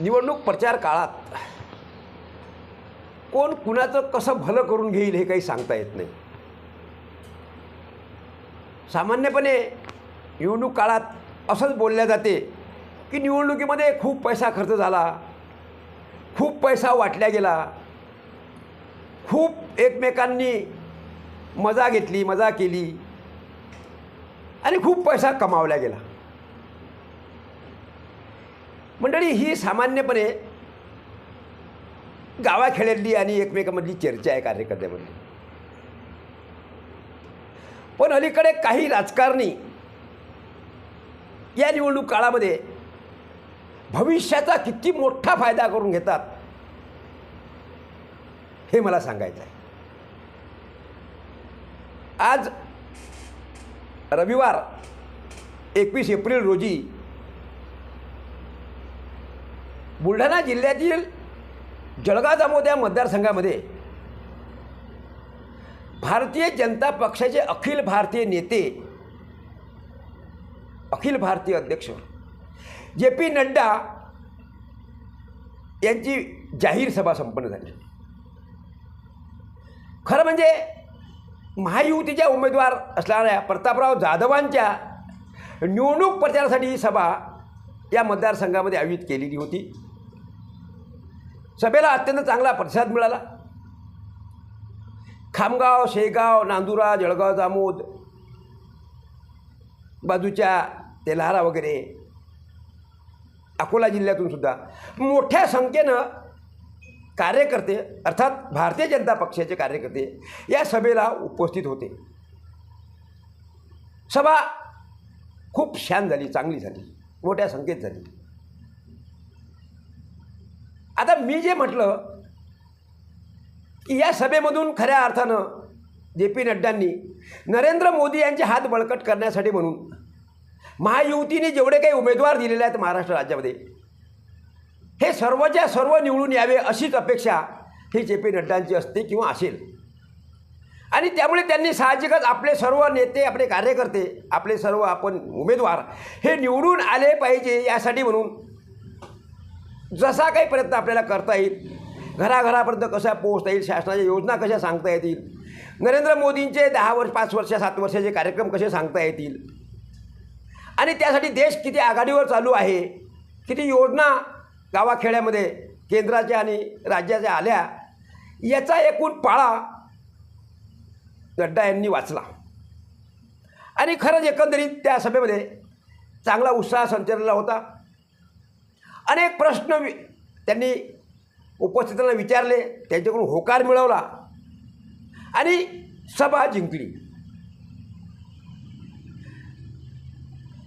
निवडणूक प्रचार काळात कोण कुणाचं कसं भलं करून घेईल हे काही सांगता येत नाही. सामान्यपणे निवडणूक काळात असंच बोलल्या जाते की निवडणुकीमध्ये खूप पैसा खर्च झाला खूप पैसा वाटल्या गेला खूप एकमेकांनी मजा घेतली मजा केली आणि खूप पैसा कमावला गेला. मंडळी ही सामान्यपणे गावाखेड्यातली आणि एकमेकामधली चर्चा आहे कार्यकर्त्यामधली. पण अलीकडे काही राजकारणी या निवडणूक काळामध्ये भविष्याचा किती मोठा फायदा करून घेतात हे मला सांगायचं आहे. आज रविवार एकवीस एप्रिल रोजी बुलढाणा जिल्ह्यातील जळगाव जामोद्या मतदारसंघामध्ये भारतीय जनता पक्षाचे अखिल भारतीय नेते अखिल भारतीय अध्यक्ष जे पी नड्डा यांची जाहीर सभा संपन्न झाली. खरं म्हणजे महायुतीच्या उमेदवार असणाऱ्या प्रतापराव जाधवांच्या निवडणूक प्रचारासाठी ही सभा या मतदारसंघामध्ये आयोजित केलेली होती. सभेला अत्यंत चांगला प्रतिसाद मिळाला. खामगाव शेगाव नांदुरा जळगाव जामोद बाजूच्या तेल्हारा वगैरे अकोला जिल्ह्यातून सुद्धा मोठ्या संख्येनं कार्यकर्ते अर्थात भारतीय जनता पक्षाचे कार्यकर्ते या सभेला उपस्थित होते. सभा खूप छान झाली चांगली झाली मोठ्या संख्येत झाली. आता मी जे म्हटलं की या सभेमधून खऱ्या अर्थानं जे पी नड्डांनी नरेंद्र मोदी यांचे हात बळकट करण्यासाठी म्हणून महायुतीने जेवढे काही उमेदवार दिलेले आहेत महाराष्ट्र राज्यामध्ये हे सर्वच्या सर्व निवडून यावे अशीच अपेक्षा ही जे पी नड्डांची असते किंवा असेल. आणि त्यामुळे त्यांनी साहजिकच आपले सर्व नेते आपले कार्यकर्ते आपले सर्व आपण उमेदवार हे निवडून आले पाहिजे यासाठी म्हणून जसा काही प्रयत्न आपल्याला करता येईल घराघरापर्यंत कसा पोहोचता येईल शासनाच्या योजना कशा सांगता येतील नरेंद्र मोदींचे दहा वर्ष पाच वर्ष सात वर्षाचे कार्यक्रम कसे सांगता येतील आणि त्यासाठी देश किती आघाडीवर चालू आहे किती योजना गावाखेड्यामध्ये केंद्राच्या आणि राज्याच्या आल्या याचा एकूण पाळा नड्डा यांनी वाचला. आणि खरंच एकंदरीत त्या सभेमध्ये चांगला उत्साह संचरला होता. अनेक प्रश्न वि त्यांनी उपस्थितांना विचारले त्यांच्याकडून होकार मिळवला आणि सभा जिंकली.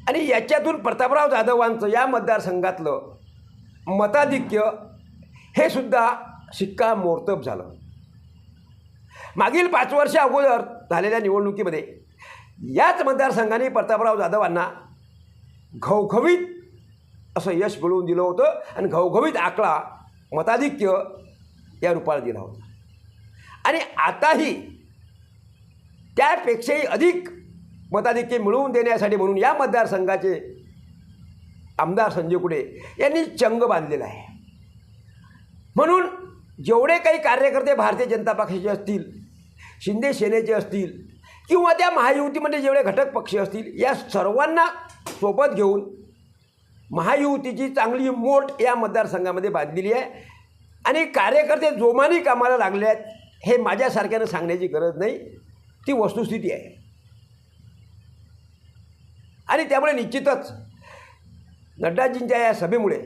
आणि याच्यातून प्रतापराव जाधवांचं या मतदारसंघातलं मताधिक्य हे सुद्धा शिक्कामोर्तब झालं. मागील पाच वर्ष अगोदर झालेल्या निवडणुकीमध्ये याच मतदारसंघाने प्रतापराव जाधवांना घवघवीत असं यश मिळवून दिलं होतं आणि घवघवीत आकडा मताधिक्य या रूपाला दिला होता. आणि आताही त्यापेक्षाही अधिक मताधिक्य मिळवून देण्यासाठी म्हणून या मतदारसंघाचे आमदार संजय कुडे यांनी चंग बांधलेला आहे. म्हणून जेवढे काही कार्यकर्ते भारतीय जनता पक्षाचे असतील शिंदे सेनेचे असतील किंवा त्या महायुतीमध्ये जेवढे घटक पक्ष असतील या सर्वांना सोबत घेऊन महायुतीची चांगली मोठ या मतदारसंघामध्ये बांधलेली आहे. आणि कार्यकर्ते जोमाने कामाला लागले आहेत हे माझ्यासारख्यानं सांगण्याची गरज नाही. ती वस्तुस्थिती आहे. आणि त्यामुळे निश्चितच नड्डाजींच्या या सभेमुळे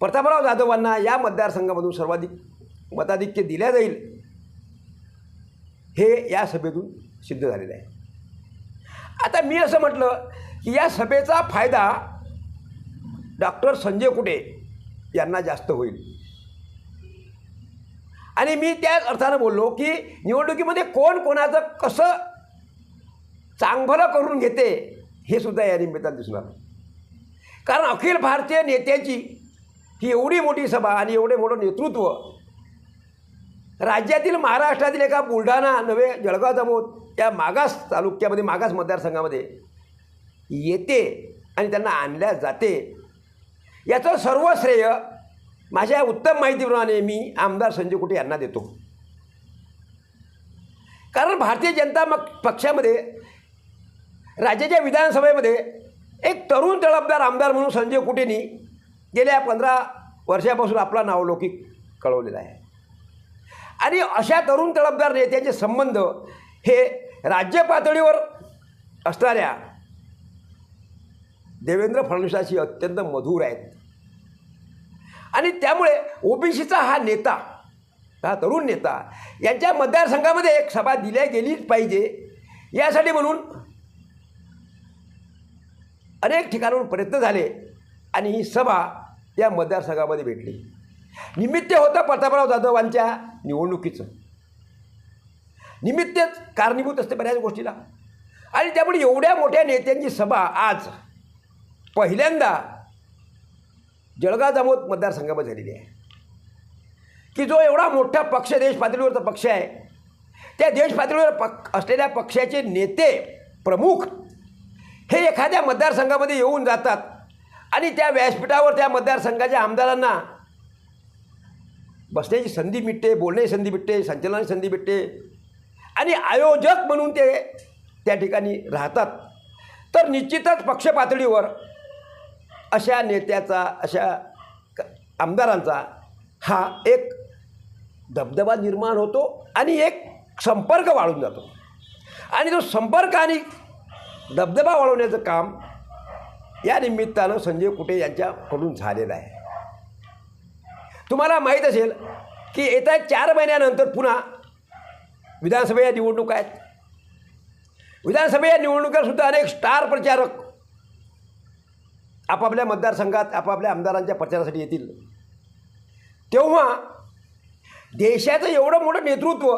प्रतापराव जाधवांना या मतदारसंघामधून सर्वाधिक मताधिक्य दिल्या जाईल हे या सभेतून सिद्ध झालेलं आहे. आता मी असं म्हटलं की या सभेचा फायदा डॉक्टर संजय कुटे यांना जास्त होईल. आणि मी त्याच अर्थानं बोललो की निवडणुकीमध्ये कोण कोणाचं कसं चांगभलं करून घेते हे सुद्धा या निमित्तानं दिसणार कारण अखिल भारतीय नेत्याची ही एवढी मोठी सभा आणि एवढे मोठं नेतृत्व राज्यातील महाराष्ट्रातील एका बुलढाणा नवे जळगाव जामोद या मागास तालुक्यामध्ये मागास मतदारसंघामध्ये येते आणि त्यांना आणल्या जाते. याचं सर्व श्रेय माझ्या उत्तम माहितीप्रमाणे मी आमदार संजय कुटे यांना देतो. कारण भारतीय जनता मग पक्षामध्ये राज्याच्या विधानसभेमध्ये एक तरुण तळपदार आमदार म्हणून संजय कुटेनी गेल्या पंधरा वर्षापासून आपला नावलौकिक कळवलेला आहे. आणि अशा तरुण तळपदार नेत्यांचे संबंध हे राज्य पातळीवर असणाऱ्या देवेंद्र फडणवीसाशी अत्यंत मधुर आहेत. आणि त्यामुळे ओबीसीचा हा नेता हा तरुण नेता यांच्या मतदारसंघामध्ये एक सभा दिल्या गेलीच पाहिजे. यासाठी म्हणून अनेक ठिकाणाहून प्रयत्न झाले आणि ही सभा या मतदारसंघामध्ये भेटली. निमित्त होतं प्रतापराव जाधवांच्या निवडणुकीचं. निमित्तच कारणीभूत असते बऱ्याच गोष्टीला. आणि त्यामुळे एवढ्या मोठ्या नेत्यांची सभा आज पहिल्यांदा जळगाव जामोद मतदारसंघामध्ये झालेली आहे. की जो एवढा मोठा पक्ष देश पातळीवरचा पक्ष आहे त्या देश पातळीवर असलेल्या पक्षाचे नेते प्रमुख हे एखाद्या मतदारसंघामध्ये येऊन जातात आणि त्या व्यासपीठावर त्या मतदारसंघाच्या आमदारांना बसण्याची संधी मिटते बोलण्याची संधी भेटते संचलनाची संधी भेटते आणि आयोजक म्हणून ते त्या ठिकाणी राहतात. तर निश्चितच पक्ष पातळीवर अशा नेत्याचा अशा क- आमदारांचा हा एक दबदबा निर्माण होतो आणि एक संपर्क वाढून जातो. आणि तो संपर्क आणि दबदबा वाढवण्याचं काम या निमित्तानं संजय कुटे यांच्याकडून झालेलं आहे. तुम्हाला माहीत असेल की येत्या चार महिन्यानंतर पुन्हा विधानसभेच्या निवडणूक आहेत. विधानसभेच्या निवडणुकीसुद्धा अनेक स्टार प्रचारक आपापल्या मतदारसंघात आपापल्या आमदारांच्या प्रचारासाठी येतील. तेव्हा देशाचं एवढं मोठं नेतृत्व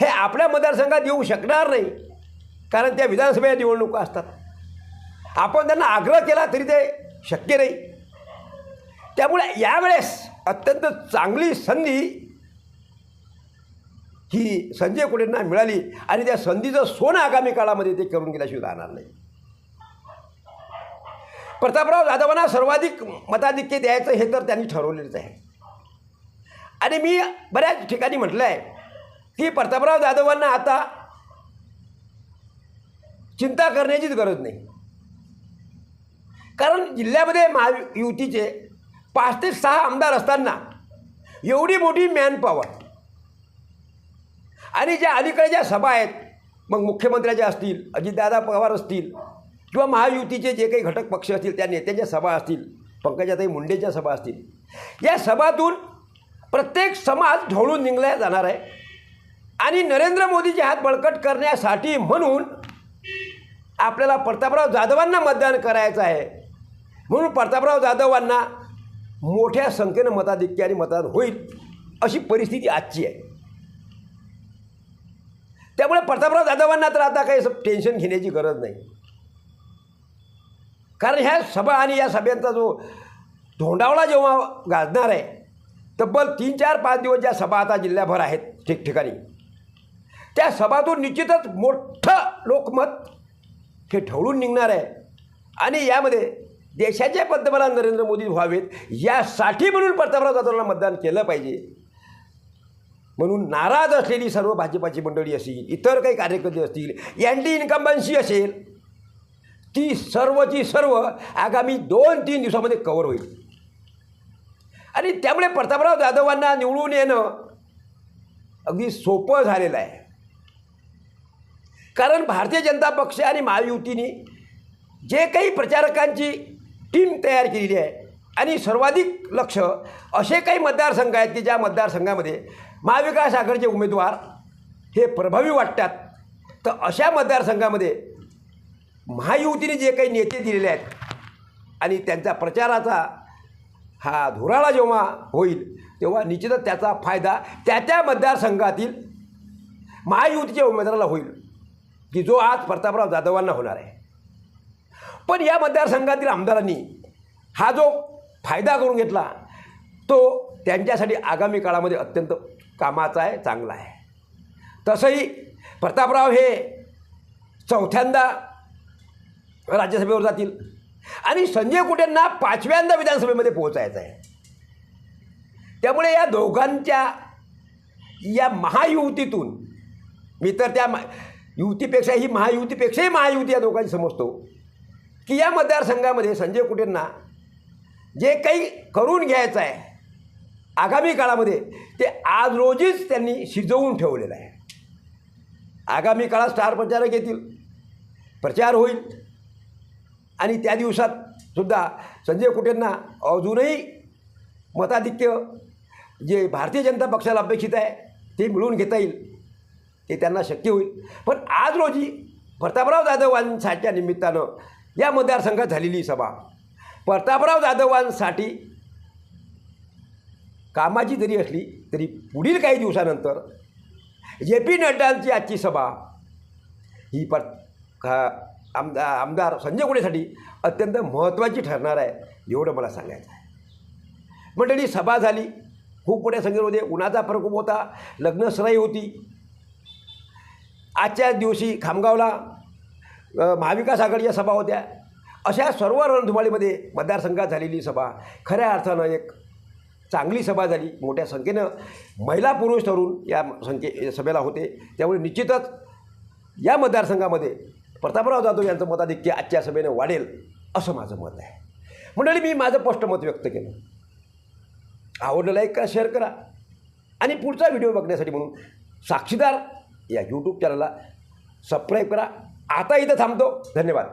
हे आपल्या मतदारसंघात येऊ शकणार नाही कारण त्या विधानसभेच्या निवडणुका असतात. आपण त्यांना आग्रह केला तरी ते शक्य नाही. त्यामुळे यावेळेस अत्यंत चांगली संधी ही संजय कुटेंना मिळाली आणि त्या संधीचं सोनं आगामी काळामध्ये ते करून गेल्याशिवाय राहणार नाही. प्रतापराव जाधवांना सर्वाधिक मताधिक्य द्यायचं हे तर त्यांनी ठरवलेलंच आहे. आणि मी बऱ्याच ठिकाणी म्हटलं आहे की प्रतापराव जाधवांना आता चिंता करण्याचीच गरज नाही. कारण जिल्ह्यामध्ये महायुतीचे पाच ते सहा आमदार असताना एवढी मोठी मॅनपॉवर आणि ज्या अलीकडे ज्या सभा आहेत मग मुख्यमंत्र्याच्या असतील अजितदादा पवार असतील किंवा महायुतीचे जे काही घटक पक्ष असतील त्या नेत्यांच्या सभा असतील पंकजाताई मुंडेच्या सभा असतील या सभातून प्रत्येक समाज ढवळून निघला जाणार आहे. आणि नरेंद्र मोदीचे हात बळकट करण्यासाठी म्हणून आपल्याला प्रतापराव जाधवांना मतदान करायचं आहे. म्हणून प्रतापराव जाधवांना मोठ्या संख्येनं मताधिक्य आणि मतदान होईल अशी परिस्थिती आजची आहे. त्यामुळे प्रतापराव जाधवांना तर आता काही असं टेन्शन घेण्याची गरज नाही. कारण ह्या सभा आणि या सभेचा जो धोंडावळा जेव्हा गाजणार आहे तब्बल तीन चार पाच दिवस ज्या सभा आता जिल्ह्याभर आहेत ठिकठिकाणी त्या सभातून निश्चितच मोठं लोकमत हे ढवळून निघणार आहे. आणि यामध्ये देशाचे पंतप्रधान नरेंद्र मोदी व्हावेत यासाठी म्हणून पंतप्रधान जाधवांना मतदान केलं पाहिजे. म्हणून नाराज असलेली सर्व भाजपाची मंडळी असतील इतर काही कार्यकर्ते असतील अँटी इन्कम्बन्सी असेल ती सर्वची सर्व आगामी दोन तीन दिवसामध्ये कवर होईल. आणि त्यामुळे प्रतापराव जाधवांना निवडून येणं अगदी सोपं झालेलं आहे. कारण भारतीय जनता पक्ष आणि महायुतीने जे काही प्रचारकांची टीम तयार केलेली आहे आणि सर्वाधिक लक्ष असे काही मतदारसंघ आहेत की ज्या मतदारसंघामध्ये महाविकास आघाडीचे उमेदवार हे प्रभावी वाटतात तर अशा मतदारसंघामध्ये महायुतीने जे काही नेते दिलेले आहेत आणि त्यांचा प्रचाराचा हा धुराळा जेव्हा होईल तेव्हा निश्चितच त्याचा फायदा त्या त्या मतदारसंघातील महायुतीच्या उमेदवाराला होईल की जो आज प्रतापराव जाधवांना होणार आहे. पण या मतदारसंघातील आमदारांनी हा जो फायदा करून घेतला तो त्यांच्यासाठी आगामी काळामध्ये अत्यंत कामाचा आहे चांगला आहे. तसंही प्रतापराव हे चौथ्यांदा राज्यसभेवर जातील. आणि संजय कुटेंना पाचव्यांदा विधानसभेमध्ये पोहोचायचं आहे त्यामुळे या दोघांच्या या महायुतीतून मी तर त्या मा- युतीपेक्षा ही महायुतीपेक्षाही महायुती या दोघांची समजतो की या मतदारसंघामध्ये संजय कुटेंना जे काही करून घ्यायचं आहे आगामी काळामध्ये ते आज रोजीच त्यांनी शिजवून ठेवलेलं आहे. आगामी काळात स्टार प्रचारक येतील प्रचार होईल. आणि त्या दिवसात सुद्धा संजय कुटेंना अजूनही मताधिक्य जे भारतीय जनता पक्षाला अपेक्षित आहे ते मिळवून घेता येईल ते त्यांना शक्य होईल. पण आज रोजी प्रतापराव जाधवांसाठीच्या निमित्तानं या मतदारसंघात झालेली सभा. प्रतापराव जाधवांसाठी कामाची जरी असली तरी पुढील काही दिवसानंतर जे पी नड्डांची आजची सभा ही पर आमदा आमदार संजय गुडेसाठी अत्यंत महत्त्वाची ठरणार आहे एवढं मला सांगायचं आहे. मंडळी सभा झाली. खूप मोठ्या संख्येमध्ये उन्हाचा प्रकोप होता. लग्नसराई होती. आजच्या दिवशी खामगावला महाविकास आघाडीच्या सभा होत्या. अशा सर्व रणधुमाळीमध्ये मतदारसंघात झालेली सभा खऱ्या अर्थानं एक चांगली सभा झाली. मोठ्या संख्येनं महिला पुरुष तरुण या संख्ये सभेला होते. त्यामुळे निश्चितच या मतदारसंघामध्ये प्रतापराव जाधव यांचं मताधिक्य आजच्या सभेनं वाढेल असं माझं मत आहे. मंडळी मी माझं स्पष्ट मत व्यक्त केलं. आवडलं लाईक करा शेअर करा. आणि पुढचा व्हिडिओ बघण्यासाठी म्हणून साक्षीदार या यूट्यूब चॅनलला सबस्क्राईब करा. आता इथं थांबतो. धन्यवाद.